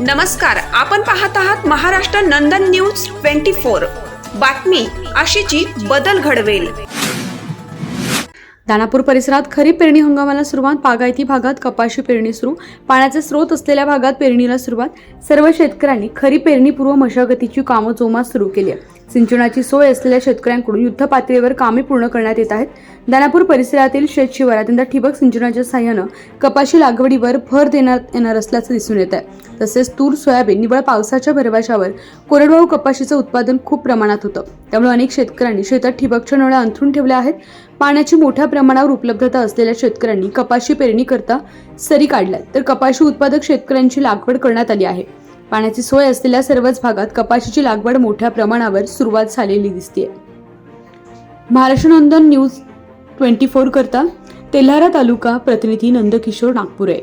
नमस्कार आपण पाहत आहात Maharashtra Nandan news twenty four. बातमी अशीची बदल घडवेल. दानापूर परिसरात खरीप पेरणी हंगामाला सुरुवात बागायती भागात कपाशी पेरणी सुरू पाण्याचे स्रोत असलेल्या भागात पेरणीला सुरुवात. सर्व शेतकऱ्यांनी खरीप पेरणीपूर्व मशागतीची कामं जोमात सुरू केली आहे सिंचनाची सोय असलेल्या शेतकऱ्यांकडून युद्ध पातळीवर कामे पूर्ण करण्यात येत आहेत. दानापूर परिसरातील शेत शिवारात यंदा ठिबक सिंचनाच्या सहाय्यानं कपाशी लागवडीवर भर देण्यात येणार असल्याचं दिसून येत आहे. तसेच तूर सोयाबीन निवळ पावसाच्या भरवशावर कोरडवाहू कपाशीचं उत्पादन खूप प्रमाणात होतं. त्यामुळे अनेक शेतकऱ्यांनी शेतात ठिबकच्या नळ्या अंथरून ठेवल्या आहेत. पाण्याची मोठ्या प्रमाणावर उपलब्धता असलेल्या शेतकऱ्यांनी कपाशी पेरणी करता सरी काढल्या तर कपाशी उत्पादक शेतकऱ्यांची लागवड करण्यात आली आहे. पाण्याची सोय असलेल्या सर्वच भागात कपाशीची लागवड मोठ्या प्रमाणावर सुरुवात झालेली दिसते Maharashtra Nandan news twenty four करता तेल्हारा तालुका प्रतिनिधी नंदकिशोर नागपूर. आहे